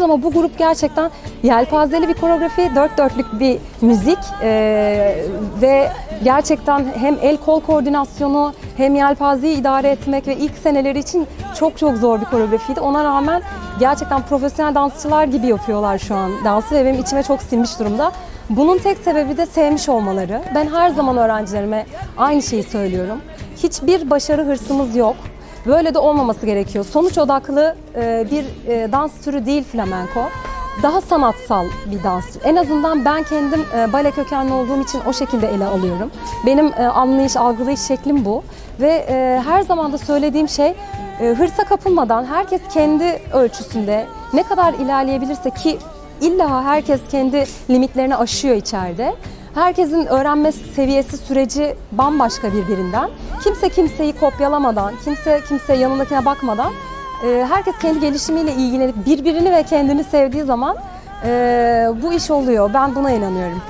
yapıyoruz ama bu grup gerçekten yelpazeli bir koreografi, dört dörtlük bir müzik ee, ve gerçekten hem el kol koordinasyonu hem yelpazeyi idare etmek ve ilk seneleri için çok çok zor bir koreografiydi. Ona rağmen gerçekten profesyonel dansçılar gibi yapıyorlar şu an dansı ve benim içime çok sinmiş durumda. Bunun tek sebebi de sevmiş olmaları. Ben her zaman öğrencilerime aynı şeyi söylüyorum. Hiçbir başarı hırsımız yok. Böyle de olmaması gerekiyor. Sonuç odaklı e, bir e, dans türü değil flamenko. Daha sanatsal bir dans. En azından ben kendim e, bale kökenli olduğum için o şekilde ele alıyorum. Benim e, anlayış, algılayış şeklim bu. Ve e, her zaman da söylediğim şey e, hırsa kapılmadan herkes kendi ölçüsünde ne kadar ilerleyebilirse ki illa herkes kendi limitlerini aşıyor içeride. Herkesin öğrenme seviyesi süreci bambaşka birbirinden. Kimse kimseyi kopyalamadan, kimse kimse yanındakine bakmadan e, herkes kendi gelişimiyle ilgilenip birbirini ve kendini sevdiği zaman e, bu iş oluyor. Ben buna inanıyorum.